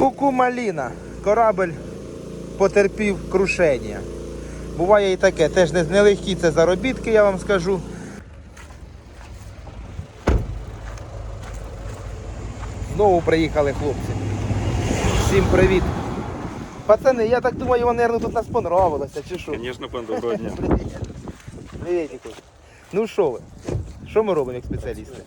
Куку Маліна. Корабль потерпів крушення. Буває і таке, теж не- нелегкі це заробітки, я вам скажу. Знову приїхали хлопці. Всім привіт. Пацани, я так думаю, вони, мабуть, тут нас понравилося, чи що? Звісно, пан доброго дня. Привіт. Привіт, Ну що ви? Що ми робимо як спеціалісти?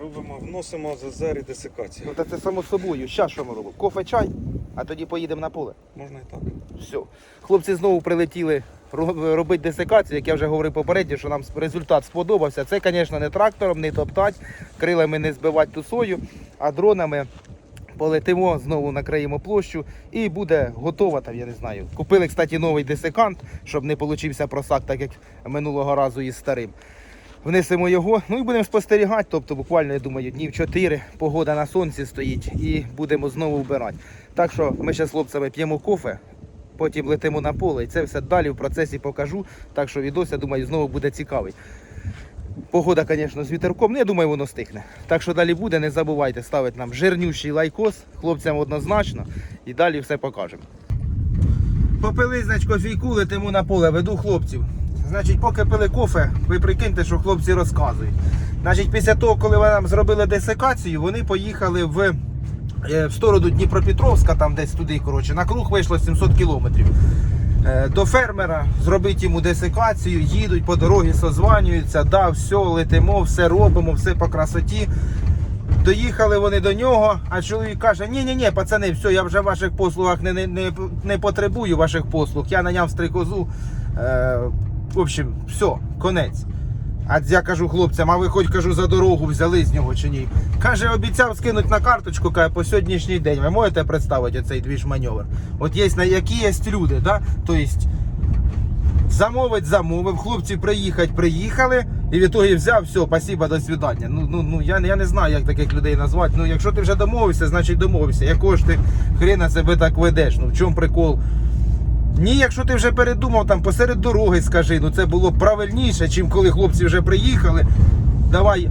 Робимо, вносимо зазер і десикацію. Ну та це само собою. Зараз що ми робимо? Кофе, чай, а тоді поїдемо на поле. Можна і так. Все. Хлопці знову прилетіли робити десикацію, як я вже говорив попередньо, що нам результат сподобався. Це, звісно, не трактором, не топтать, крилами не збивати ту сою, а дронами. Полетимо, знову накриємо площу і буде готова там, я не знаю. Купили, кстати, новий десикант, щоб не получився просак, так як минулого разу із старим. Внесемо його, ну і будемо спостерігати. Тобто, буквально, я думаю, днів 4, погода на сонці стоїть і будемо знову вбирати. Так що ми ще з хлопцями п'ємо кофе, потім летимо на поле, і це все далі в процесі покажу. Так що відос, я думаю, знову буде цікавий. Погода, звісно, з вітерком, ну я думаю, воно стихне. Так що далі буде, не забувайте ставити нам жирнющий лайкос, хлопцям однозначно, і далі все покажемо. Попили, значить, кофійку, летимо на поле, веду хлопців. Значить, поки пили кофе, ви прикиньте, що хлопці розказують. Значить, після того, коли вони нам зробили десикацію, вони поїхали в, е, в сторону Дніпропетровська, там десь туди, коротше, на круг вийшло 700 кілометрів. Е, До фермера зробити йому десикацію, їдуть по дорозі, созванюються, да, все, летимо, все робимо, все по красоті. Доїхали вони до нього, а чоловік каже: ні ні ні пацани, все, я вже в ваших послугах не, не, не, не потребую ваших послуг. Я наняв стрикозу. Е, в общем, все, конець. А я кажу хлопцям, а ви хоч кажу за дорогу взяли з нього чи ні? Каже, обіцяв скинути на карточку каже, по сьогоднішній день. Ви можете представити оцей двіж маневр? От є на які є люди, да? Тобто замовить, замовив, хлопці приїхати, приїхали, і в ітогі взяв, все, спасибо, до свидання. Ну, ну, ну я, я не знаю, як таких людей назвати. Ну, якщо ти вже домовився, значить домовився. Якого ж ти хрена себе так ведеш? Ну в чому прикол? Ні, якщо ти вже передумав там посеред дороги, скажи, ну це було правильніше, чим коли хлопці вже приїхали. Давай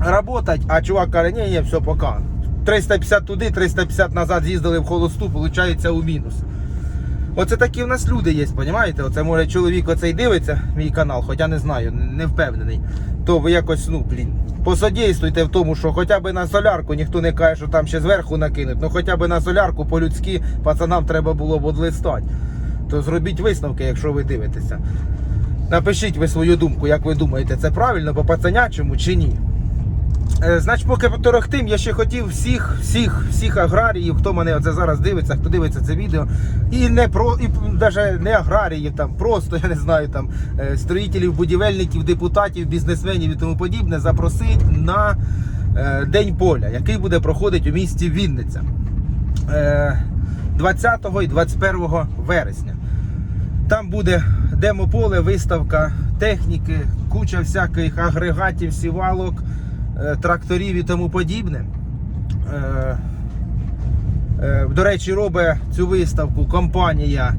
работать, а чувак каже, ні, ні, все, пока. 350 туди, 350 назад з'їздили в холосту, виходить у мінус. Оце такі в нас люди є, розумієте? Оце може чоловік оцей дивиться мій канал, хоча не знаю, не впевнений. То ви якось, ну, блін, посодействуйте в тому, що хоча б на солярку, ніхто не каже, що там ще зверху накинуть, ну хоча б на солярку по-людськи пацанам треба було б одлистати. То зробіть висновки, якщо ви дивитеся. Напишіть ви свою думку, як ви думаєте, це правильно по пацанячому чи ні. Е, Значить, поки поторохтим, я ще хотів всіх, всіх, всіх аграріїв, хто мене оце зараз дивиться, хто дивиться це відео, і не про і навіть не аграріїв, там просто я не знаю, там е, строїтелів, будівельників, депутатів, бізнесменів і тому подібне, запросити на е, День поля, який буде проходити у місті Вінниця 20 і 21 вересня. Там буде демополе, виставка техніки, куча всяких агрегатів, сівалок, е, тракторів і тому подібне. Е, е, До речі, робить цю виставку компанія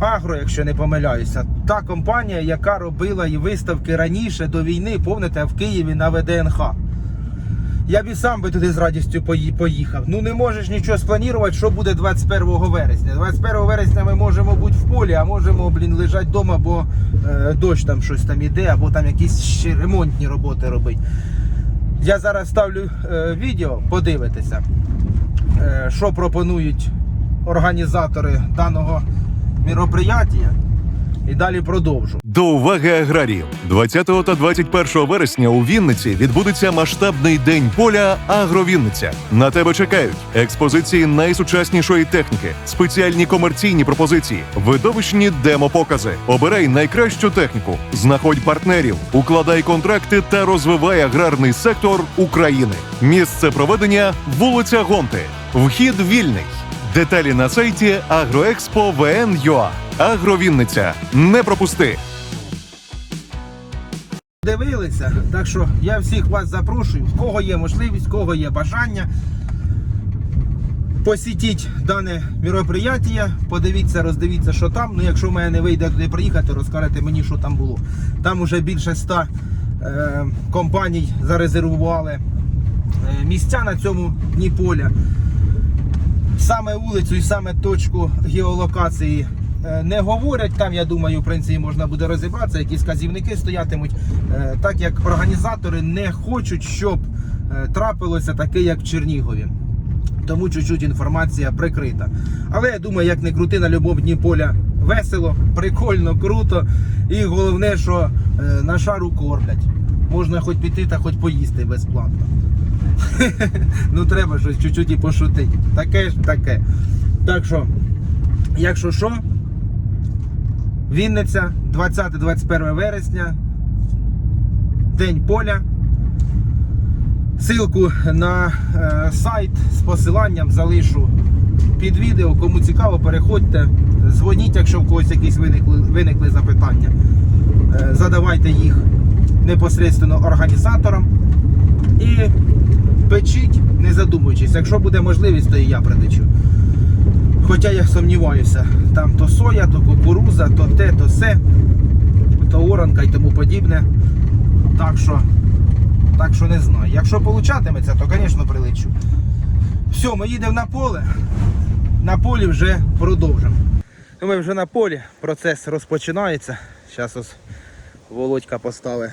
Агро, якщо не помиляюся. Та компанія, яка робила і виставки раніше до війни, пам'ятаєте, в Києві на ВДНХ. Я б і сам би туди з радістю поїхав. Ну не можеш нічого спланувати, що буде 21 вересня. 21 вересня ми можемо бути в полі, а можемо, блін, лежати вдома, бо е, дощ там щось там іде, або там якісь ще ремонтні роботи робить. Я зараз ставлю е, відео, подивитися, е, що пропонують організатори даного мероприятия. І далі продовжу. До уваги аграріїв 20 та 21 вересня у Вінниці відбудеться масштабний день поля Агровінниця. На тебе чекають експозиції найсучаснішої техніки, спеціальні комерційні пропозиції, видовищні демопокази. Обирай найкращу техніку, знаходь партнерів, укладай контракти та розвивай аграрний сектор України. Місце проведення вулиця Гонти. Вхід вільний. Деталі на сайті agroexpo.vn.ua. Агровінниця. Не пропусти. Дивилися, так що я всіх вас запрошую, в кого є можливість, кого є бажання. Посітіть дане мероприятие, подивіться, роздивіться, що там. Ну, якщо в мене не вийде туди приїхати, розкажете мені, що там було. Там вже більше ста е, компаній зарезервували е, місця на цьому дні поля. Саме вулицю і саме точку геолокації не говорять. Там, я думаю, в принципі, можна буде розібратися, якісь казівники стоятимуть, е, так як організатори не хочуть, щоб е, трапилося таке, як в Чернігові. Тому чуть-чуть інформація прикрита. Але я думаю, як не крути на любому дні поля весело, прикольно, круто. І головне, що е, на шару кормлять. Можна хоч піти та хоч поїсти безплатно. ну треба щось чуть-чуть і пошутити. Таке ж таке. Так що, якщо що, Вінниця, 20-21 вересня, День поля. Силку на е, сайт з посиланням залишу під відео. Кому цікаво, переходьте, дзвоніть, якщо в когось якісь виникли, виникли запитання. Е, задавайте їх непосередньо організаторам. І печіть, не задумуючись. Якщо буде можливість, то і я притечу. Хоча я сумніваюся, там то соя, то кукуруза, то те, то все, то оранка і тому подібне. Так що, так що не знаю. Якщо получатиметься, то, звісно, прилечу. Все, ми їдемо на поле. На полі вже продовжимо. Ну, Ми вже на полі, процес розпочинається. Зараз ось Володька поставить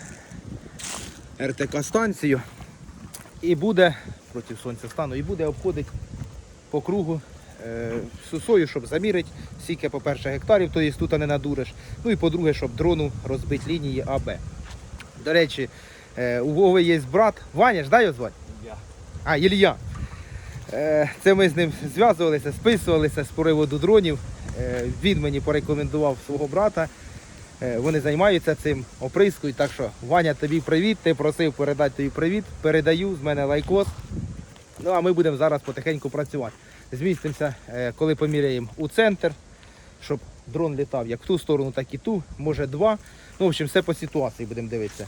РТК станцію і буде проти сонця стану, і буде обходити по кругу е, сосою, щоб замірити, скільки, по-перше, гектарів, то є тут не надуриш. Ну і по-друге, щоб дрону розбити лінії АБ. До речі, е, у Вови є брат. Ваня ж, дай його звати? Я. А, Ілля. Е, Це ми з ним зв'язувалися, списувалися з приводу дронів. Він мені порекомендував свого брата. Вони займаються цим оприскою. Так що, Ваня, тобі привіт. Ти просив передати тобі привіт. Передаю з мене лайкос. Ну а ми будемо зараз потихеньку працювати. Змістимося, е, коли поміряємо у центр, щоб дрон літав як в ту сторону, так і ту, може два. Ну, в общем, все по ситуації будемо дивитися.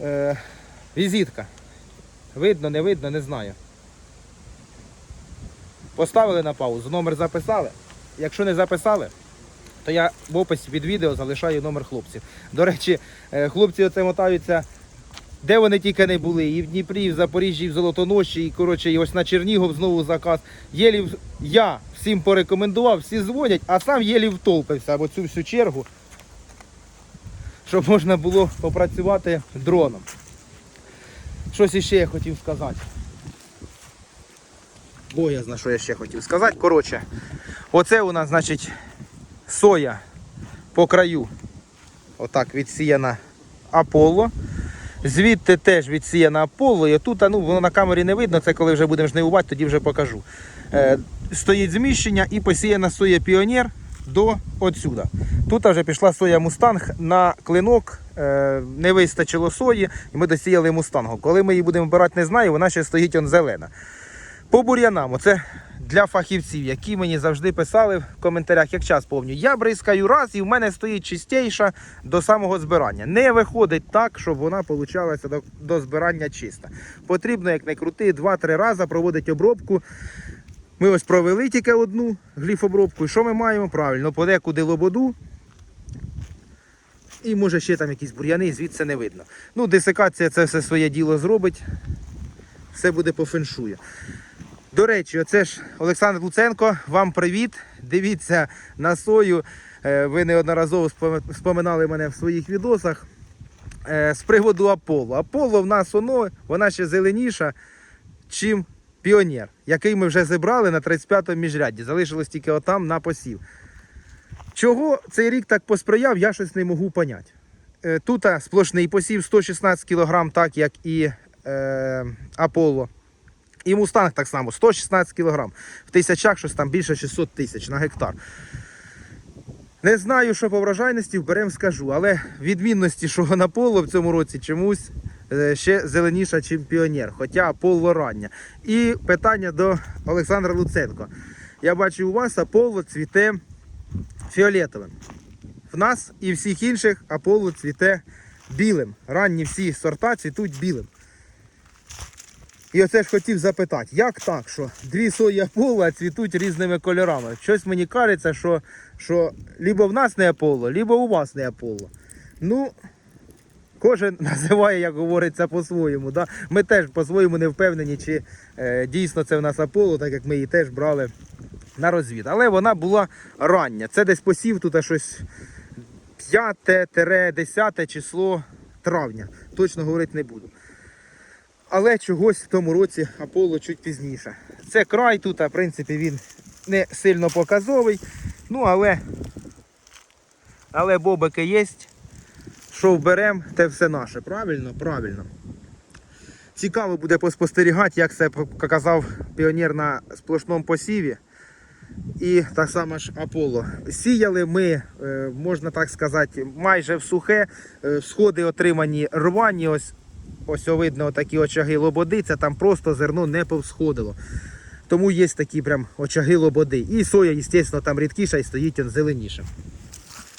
Е, візитка. Видно, не видно, не знаю. Поставили на паузу, номер записали. Якщо не записали, то я в описі під відео залишаю номер хлопців. До речі, е, хлопці оце мотаються, де вони тільки не були, і в Дніпрі, і в Запоріжжі, і в Золотоноші, і коротше, і ось на Чернігов знову заказ. Єлі в- я всім порекомендував, всі дзвонять, а сам єлі втолпився в цю всю чергу, щоб можна було попрацювати дроном. Щось іще я хотів сказати. Боязно, що я ще хотів сказати. Коротше, оце у нас, значить, соя по краю. Отак відсіяна Аполло. Звідти теж відсіяна Аполло. І тут, ну, воно на камері не видно, це коли вже будемо жнивувати, тоді вже покажу. Е, стоїть зміщення і посіяна соя Піонер до отсюда. Тут вже пішла соя Мустанг на клинок. е, Не вистачило сої, і ми досіяли мустангу. Коли ми її будемо вбирати, не знаю, вона ще стоїть он зелена. По бур'янам, оце для фахівців, які мені завжди писали в коментарях, як час повню. Я бризкаю раз і в мене стоїть чистіша до самого збирання. Не виходить так, щоб вона получалася до, до збирання чиста. Потрібно, як не крути, 2-3 рази проводити обробку. Ми ось провели тільки одну гліфобробку. І що ми маємо? Правильно, подекуди лободу. І може ще там якісь бур'яни, звідси не видно. Ну, десикація це все своє діло зробить. Все буде по феншую. До речі, оце ж Олександр Луценко, вам привіт. Дивіться на сою. Е, Ви неодноразово споминали мене в своїх відосах. Е, З приводу Аполло. Аполло в нас воно, вона ще зеленіша, чим піонер, який ми вже зібрали на 35-му міжрядді. Залишилось тільки отам на посів. Чого цей рік так посприяв, я щось не можу поняти. Е, Тут сплошний посів 116 кг, так як і е, Аполло. І Мустанг так само 116 кг. В тисячах щось там більше 600 тисяч на гектар. Не знаю, що по врожайності вберем, скажу, але відмінності, що на поло в цьому році чомусь е, ще зеленіша, ніж піонер, хоча поло рання. І питання до Олександра Луценко. Я бачу, у вас Аполло цвіте фіолетовим. В нас і всіх інших Аполло цвіте білим. Ранні всі сорта цвітуть білим. І оце ж хотів запитати, як так, що дві сої Аполло цвітуть різними кольорами? Щось мені кажеться, що, що либо в нас не Аполло, либо у вас не Аполло. Ну, Кожен називає, як говориться, по-своєму. Да? Ми теж по-своєму не впевнені, чи е, дійсно це в нас Аполло, так як ми її теж брали на розвід. Але вона була рання. Це десь посів тут щось 5-10 число травня. Точно говорити не буду. Але чогось в тому році Аполло чуть пізніше. Це край тут, в принципі він не сильно показовий. Ну, але, але бобики є. Що вберемо, те все наше. Правильно? Правильно. Цікаво буде поспостерігати, як це показав піонер на сплошному посіві. І так само ж Аполло. Сіяли ми, е, можна так сказати, майже в сухе. Е, Сходи отримані рвані. Ось, ось видно такі очаги лободи. Це там просто зерно не повсходило. Тому є такі прям очаги лободи. І соя, звісно, там рідкіша і стоїть он зеленіше.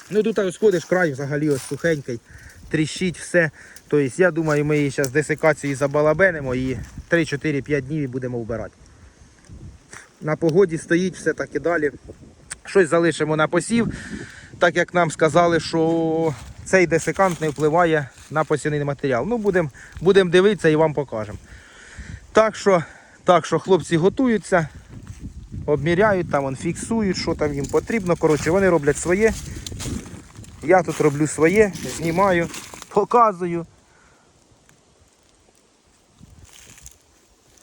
Ну тут ось ходиш край взагалі ось сухенький, тріщить все. Тобто я думаю, ми її зараз десикації забалабенимо і 3-4-5 днів будемо вбирати. На погоді стоїть все так і далі. Щось залишимо на посів, так як нам сказали, що цей десикант не впливає на посівний матеріал. Ну, будемо будем дивитися і вам покажемо. Так що, так що хлопці готуються, обміряють, там вон, фіксують, що там їм потрібно. Коротше, вони роблять своє. Я тут роблю своє, знімаю, показую.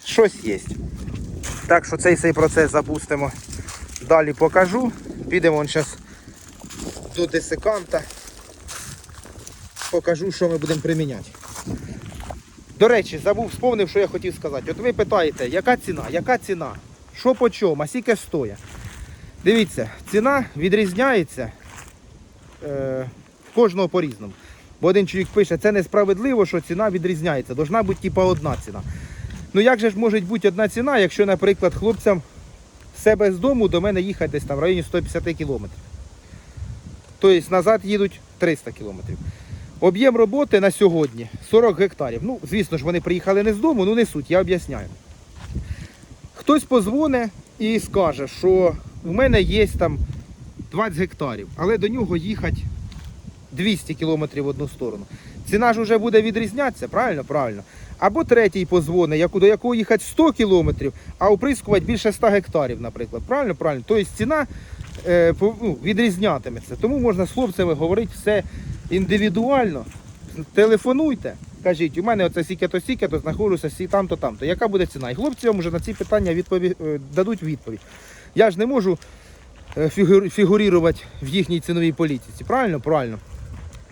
Щось є. Так що цей цей процес запустимо. Далі покажу. Підемо зараз до десиканта. Покажу, що ми будемо приміняти. До речі, забув, сповнив, що я хотів сказати. От ви питаєте, яка ціна, яка ціна? Що по чому, а скільки стоїть? Дивіться, ціна відрізняється е, кожного по-різному. Бо один чоловік пише, це несправедливо, що ціна відрізняється. Должна бути типа одна ціна. Ну як же ж може бути одна ціна, якщо, наприклад, хлопцям себе з дому до мене їхати десь там в районі 150 кілометрів. Тобто назад їдуть 300 кілометрів. Об'єм роботи на сьогодні 40 гектарів. Ну, звісно ж, вони приїхали не з дому, ну не суть, я об'ясняю. Хтось позвоне і скаже, що у мене є там 20 гектарів, але до нього їхати 200 кілометрів в одну сторону. Ціна ж вже буде відрізнятися, правильно? Правильно. Або третій позвоне, до якого їхати 100 кілометрів, а оприскувати більше 100 гектарів, наприклад. Правильно? Правильно. Тобто ціна е, ну, відрізнятиметься. Тому можна з хлопцями говорити все індивідуально. Телефонуйте, кажіть, у мене оце сіке-то сіке-то знаходжуся сі там-то там-то. Яка буде ціна? І хлопці вам вже на ці питання відпові... е, дадуть відповідь. Я ж не можу е, фігур... фігурувати в їхній ціновій політиці. Правильно? Правильно.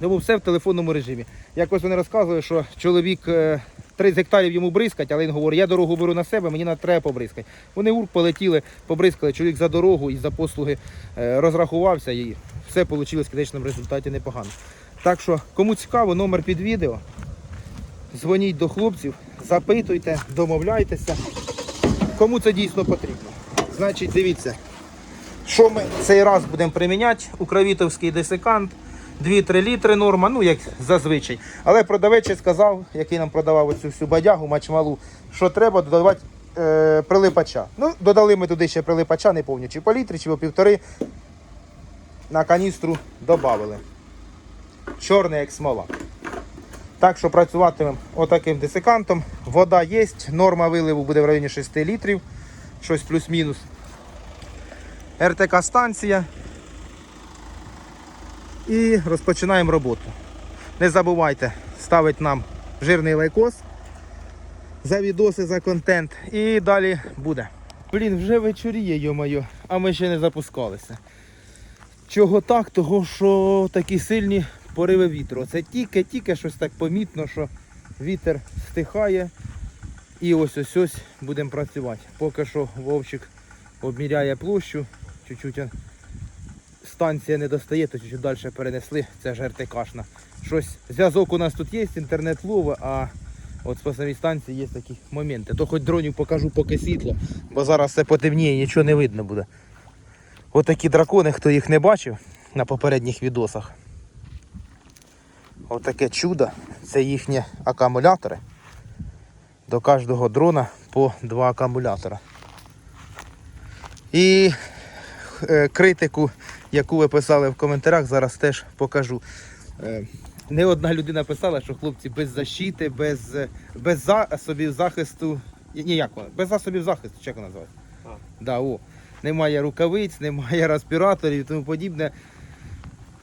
Тому все в телефонному режимі. Якось вони розказували, що чоловік е, 30 гектарів йому бризкать, але він говорить, я дорогу беру на себе, мені не треба побризкати. Вони ур полетіли, побризкали, чоловік за дорогу і за послуги е, розрахувався і все вийшло в кінечному результаті непогано. Так що, кому цікаво, номер під відео. Дзвоніть до хлопців, запитуйте, домовляйтеся. Кому це дійсно потрібно. Значить, дивіться, що ми цей раз будемо приміняти? Укравітовський десикант. 2-3 літри норма, ну як зазвичай. Але продавець сказав, який нам продавав оцю всю бадягу, мачмалу, що треба додавати е, прилипача. Ну, додали ми туди ще прилипача, не пам'ятаю, чи по літрі, чи по півтори. На каністру додали. Чорний як смола. Так що працюватимемо отаким десикантом. Вода є, норма виливу буде в районі 6 літрів, щось плюс-мінус. РТК станція. І розпочинаємо роботу. Не забувайте ставити нам жирний лайкос за відоси, за контент. І далі буде. Блін, вже вечоріє, йо-моє, а ми ще не запускалися. Чого так? Того що такі сильні пориви вітру. Це тільки-тільки щось так помітно, що вітер стихає. І ось ось ось будемо працювати. Поки що Вовчик обміряє площу, чуть-чуть станція не достає, то чуть-чуть далі перенесли. Це ж РТКшна. Щось, зв'язок у нас тут є, інтернет лове, а от по самій станції є такі моменти. То хоч дронів покажу поки світло, бо зараз все потемніє, нічого не видно буде. Отакі дракони, хто їх не бачив на попередніх відосах. Отаке чудо. Це їхні акумулятори. До кожного дрона по два акумулятора. І е, критику, яку ви писали в коментарях, зараз теж покажу. Е, Не одна людина писала, що хлопці без защити, без, е, без засобів захисту. ні- без засобів захисту, як воно називається? Да, о. Немає рукавиць, немає респіраторів і тому подібне.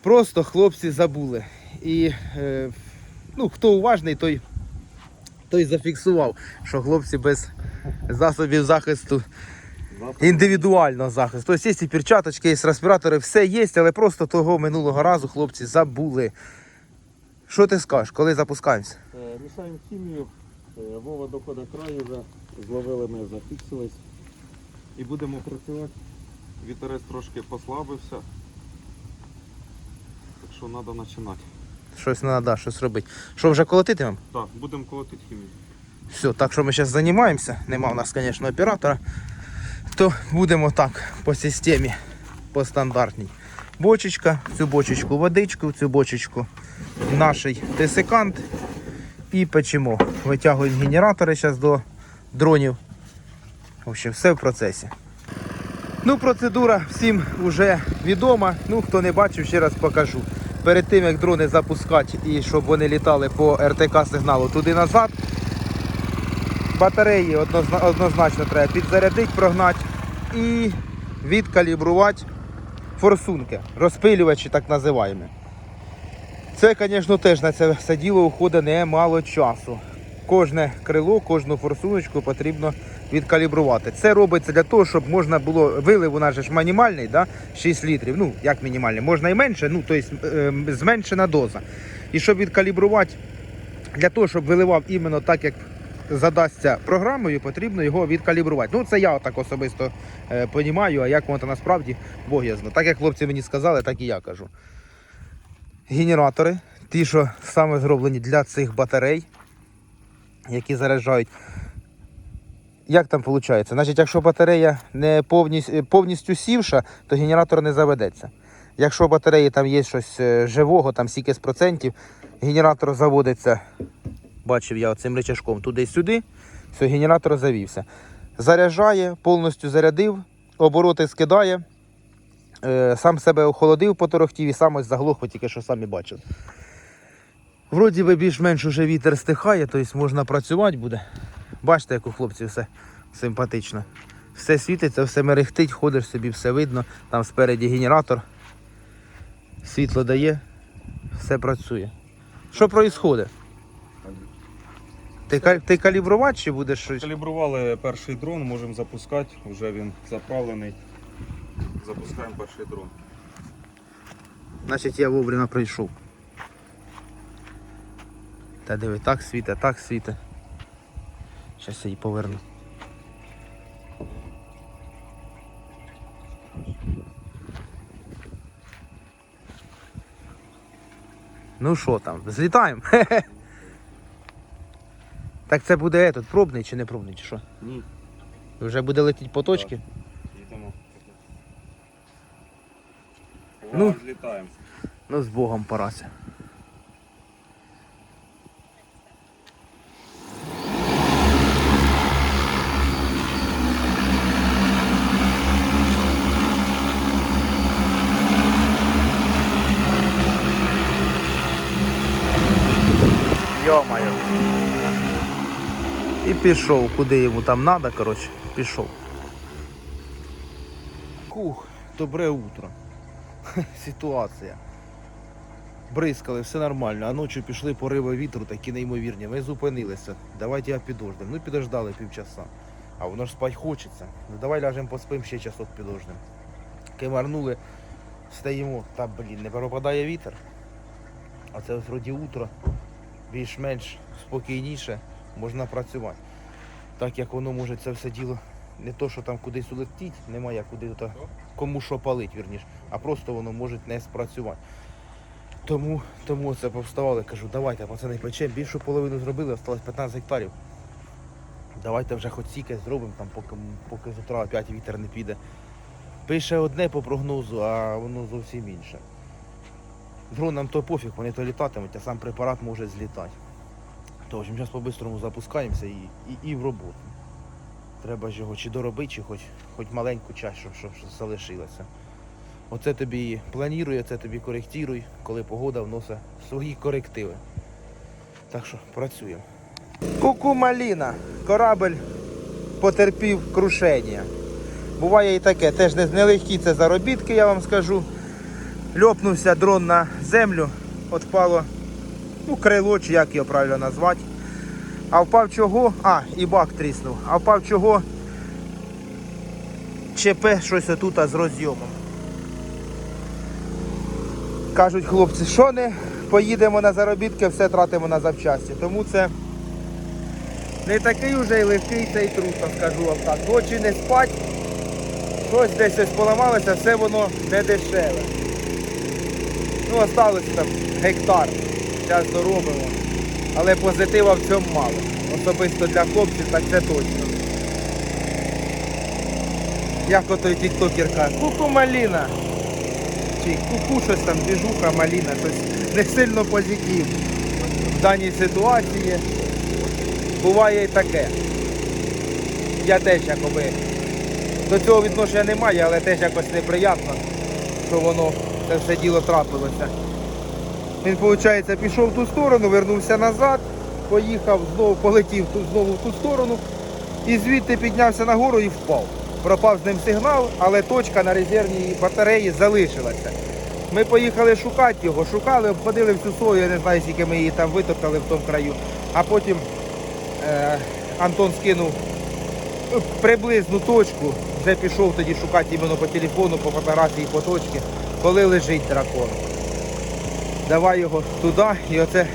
Просто хлопці забули. І е, ну, хто уважний, той, той зафіксував, що хлопці без засобів захисту індивідуального захисту. Тобто є і перчаточки, є респіратори, все є, але просто того минулого разу хлопці забули. Що ти скажеш, коли запускаємося? Е, Мішаємо хімію. Е, Вова доходить краю вже. Зловили ми, зафіксились. І будемо працювати. Вітерець трошки послабився. Так що треба починати. Щось треба, щось робити. Що вже колотитимемо? Так, будемо колотити хімію. Все, так що ми зараз займаємося. Нема в нас, звісно, оператора. То будемо так по системі, по стандартній. Бочечка, в цю бочечку водичку, в цю бочечку наш десикант і печемо. Витягуємо генератори зараз до дронів. В общем, все в процесі. Ну, процедура всім вже відома. Ну, хто не бачив, ще раз покажу. Перед тим як дрони запускати і щоб вони літали по РТК сигналу туди-назад, батареї однозначно треба підзарядити, прогнати і відкалібрувати форсунки, розпилювачі так називаємо. Це, звісно, теж на це все діло уходить немало часу. Кожне крило, кожну форсуночку потрібно відкалібрувати. Це робиться для того, щоб можна було вилив у нас ж мінімальний, да? 6 літрів. Ну, як мінімальний, можна і менше, ну, тобто е, зменшена доза. І щоб відкалібрувати, для того, щоб виливав іменно так, як задасться програмою, потрібно його відкалібрувати. Ну, це я так особисто е, понімаю, а як воно то насправді Бог я знає. Так як хлопці мені сказали, так і я кажу. Генератори, ті, що саме зроблені для цих батарей, які заряджають. Як там виходить? Значить, якщо батарея не повністю, повністю сівша, то генератор не заведеться. Якщо в батареї там є щось е, живого, там стільки з процентів, генератор заводиться, бачив я цим речашком туди-сюди, все, генератор завівся. Заряджає, повністю зарядив, обороти скидає, е, сам себе охолодив, поторохтів і сам ось заглох, тільки що самі бачили. Вроді би більш-менш уже вітер стихає, тобто можна працювати буде. Бачите, як у хлопців все симпатично. Все світиться, все мерехтить, ходиш собі, все видно. Там спереді генератор. Світло дає, все працює. Що відбувається? Ти, ти калібрувати чи будеш щось? Калібрували перший дрон, можемо запускати. Вже він заправлений. Запускаємо перший дрон. Значить я вовремя прийшов. Та диви, так світе, так світе. Зараз я її поверну. Ну що там, злітаємо? Так це буде этот, пробний чи не пробний, чи що? Ні. Вже буде летіти по точці? Ну. Ну. Злітаємо. Ну, з Богом порася. Йо-моє. І пішов, куди йому там треба, коротше, пішов. Кух, добре утро. Ситуація. Бризкали, все нормально, а ночі пішли пориви вітру, такі неймовірні. Ми зупинилися. Давайте я підождем. Ну підождали півчаса. А воно ж спать хочеться. Ну давай ляжемо поспим ще часок підождем. Кимарнули, стоїмо. Та блін, не пропадає вітер. А це ось вроді утро. Більш-менш спокійніше можна працювати. Так як воно може це все діло не то, що там кудись улетіть, немає куди то кому що палить, вірніш, а просто воно може не спрацювати. Тому, тому це повставали, кажу, давайте, пацани, печемо, більшу половину зробили, осталось 15 гектарів. Давайте вже хоч стільки зробимо, там, поки, поки з утра опять вітер не піде. Пише одне по прогнозу, а воно зовсім інше. Дронам то пофіг, вони то літатимуть, а сам препарат може злітати. Тож, зараз по-бистрому запускаємося і, і, і в роботу. Треба ж його чи доробити, чи хоч, хоч маленьку часть, щоб, щоб, залишилося. Оце тобі і планує, це тобі коректируй, коли погода вносить свої корективи. Так що працюємо. Ку-ку маліна. Корабль потерпів крушення. Буває і таке, теж не- нелегкі це заробітки, я вам скажу. Льопнувся дрон на землю, от впало ну, крило, чи як його правильно назвати. А впав чого? А, і бак тріснув. А впав чого? ЧП щось отут з розйомом. Кажуть хлопці, що не поїдемо на заробітки, все тратимо на запчасті. Тому це не такий уже й легкий цей труд, там скажу вам так. Ночі не спать, щось десь ось поламалося, все воно не дешеве. Ну, осталося там гектар. Зараз доробимо. Але позитива в цьому мало. Особисто для хлопців, так це точно. Як отой тіктокер каже, куку маліна. Чи куку щось там, біжуха, маліна, щось не сильно позитив. В даній ситуації буває і таке. Я теж якоби до цього відношення немає, але теж якось неприємно, що воно це все діло трапилося. Він, виходить, пішов в ту сторону, вернувся назад, поїхав, знову полетів знову в ту сторону і звідти піднявся нагору і впав. Пропав з ним сигнал, але точка на резервній батареї залишилася. Ми поїхали шукати його, шукали, обходили всю сою, я не знаю, скільки ми її там витоптали в тому краю. А потім е, Антон скинув е, приблизну точку, вже пішов тоді шукати іменно по телефону, по фотографії, по точці, коли лежить дракон. Давай його туди і оце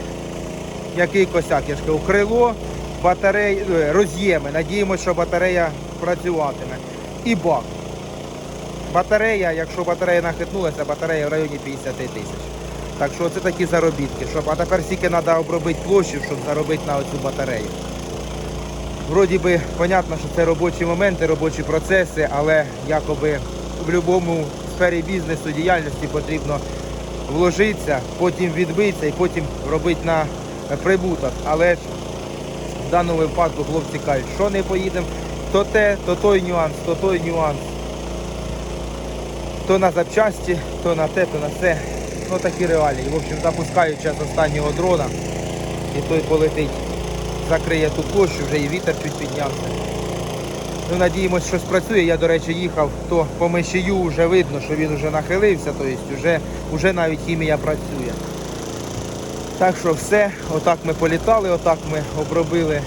який косяк, я ж кажу, крило, батарей, е, роз'єми. Надіємося, що батарея працюватиме. І бак. Батарея, якщо батарея нахитнулася, батарея в районі 50 тисяч. Так що це такі заробітки. Щоб, а тепер стільки треба обробити площу, щоб заробити на оцю батарею. Вроді би, понятно, що це робочі моменти, робочі процеси, але якоби в будь-якому сфері бізнесу, діяльності потрібно вложитися, потім відбитися і потім робити на прибуток. Але ж в даному випадку хлопці кажуть, що не поїдемо, то те, то той нюанс, то той нюанс. То на запчасті, то на те, то на все. Ну такі реалії. В общем, запускають час останнього дрона і той полетить, закриє ту площу, вже і вітер чуть піднявся. Ну, надіємось, що спрацює. Я, до речі, їхав, то по мишію вже видно, що він вже нахилився, тобто вже, вже навіть хімія працює. Так що все, отак ми політали, отак ми обробили,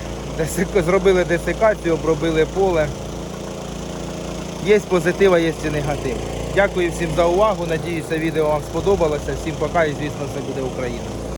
зробили десикацію, обробили поле. Є позитива, є і негатив. Дякую всім за увагу. Надіюся, відео вам сподобалося. Всім пока і звісно, це буде Україна.